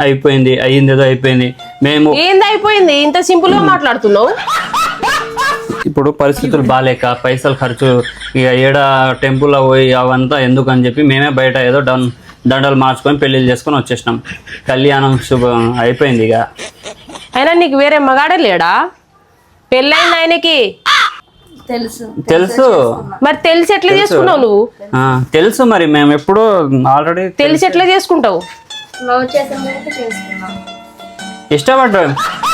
అయిపోయింది అయ్యింది ఏదో అయిపోయింది. మేము ఏంది అయిపోయింది ఇంత సింపుల్గా మాట్లాడుతున్నావు? ఇప్పుడు పరిస్థితులు బాగాలేక పైసలు ఖర్చు ఇక ఏడ టెంపుల్లో పోయి అవంతా ఎందుకు అని చెప్పి మేమే బయట ఏదో డం దండలు మార్చుకొని పెళ్ళిళ్ళు చేసుకొని వచ్చేసినాం. కళ్యాణం శుభం అయిపోయింది ఇక. అయినా నీకు వేరే మగాడే లేడా? పెళ్ళైంది ఆయనకి. తెలుసు. తెలుసు. మరి తెలిసి ఎట్లా చేసుకున్నావు నువ్వు? ఆ, తెలుసు మరి మేము ఎప్పుడో ఆల్రెడీ తెలిసి ఎట్లా చేసుకుంటావు? లవ్ చేసుకున్నాం ఇష్టపడ్డాం.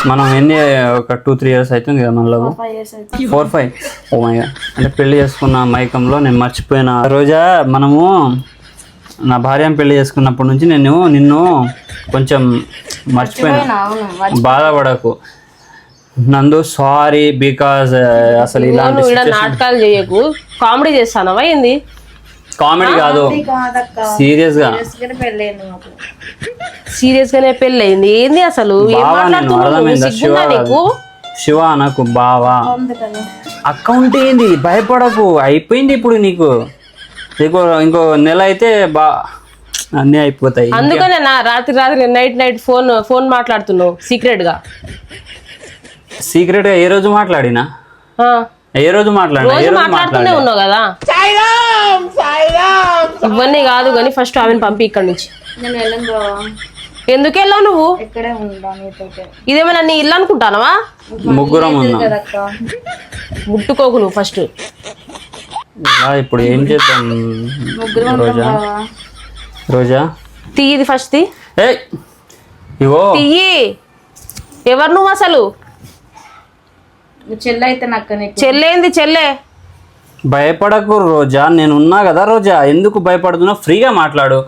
మనం ఎన్ని ఒక టూ త్రీ ఇయర్స్ అవుతుంది కదా మన love four five oh my. అంటే పెళ్ళి చేసుకున్న మైకంలో నేను మర్చిపోయిన. రోజా మనము నా భార్యను పెళ్ళి చేసుకున్నప్పటి నుంచి నేను నిన్ను కొంచెం మర్చిపోయినా. బాధపడకు. నందు సారీ బికాజ్ అసలు ఇలాంటి నాటకాలు చేయకు. కామెడీ చేస్తానవా ఏంది? కామెడీ కాదు. సీరియస్గా. సీరియస్ గానే పెళ్ళయింది ఏంది అసలు? ఏం మాట్లాడుతున్నావు శివ సిగ్గుందా నీకు? శివ నాకు బావా. అకౌంట్ ఏంది? భయపడకు. అయిపోయింది ఇప్పుడు నీకు. ఇంకో ఇంకో నెల అయితే బా అన్నీ అయిపోతాయి. అందుకనే నా రాత్రి రాత్రి నైట్ నైట్ ఫోన్ ఫోన్ మాట్లాడుతున్నావు సీక్రెట్గా. సీక్రెట్గా ఏ రోజు మాట్లాడినా? ఆ, ఏ రోజు మాట్లాడుతూనే ఉన్నావు కదా? ఇవన్నీ కాదు కానీ ఫస్ట్ ఆమెను పంపి ఇక్కడ నుంచి. నేను వెళ్ళను బావా ఎందుకు వెళ్ళావు నువ్వు? ఇదేమైనా నీ ఇల్లు అనుకుంటానవా? ముగ్గురం ముట్టుకోకు నువ్వు ఫస్ట్. ఇప్పుడు ఏం చేద్దాం? ముగ్గురు రోజా? రోజా? తీయది ఫస్ట్ తీ. ఇగో. తీయి. ఎవరు నువ్వు అసలు? చెల్లి అయితే నక్క నీకు చెల్లేంది చెల్లె భయపడకు రోజా నేను ఉన్నా కదా రోజా. ఎందుకు భయపడుతున్నా ఫ్రీగా మాట్లాడు.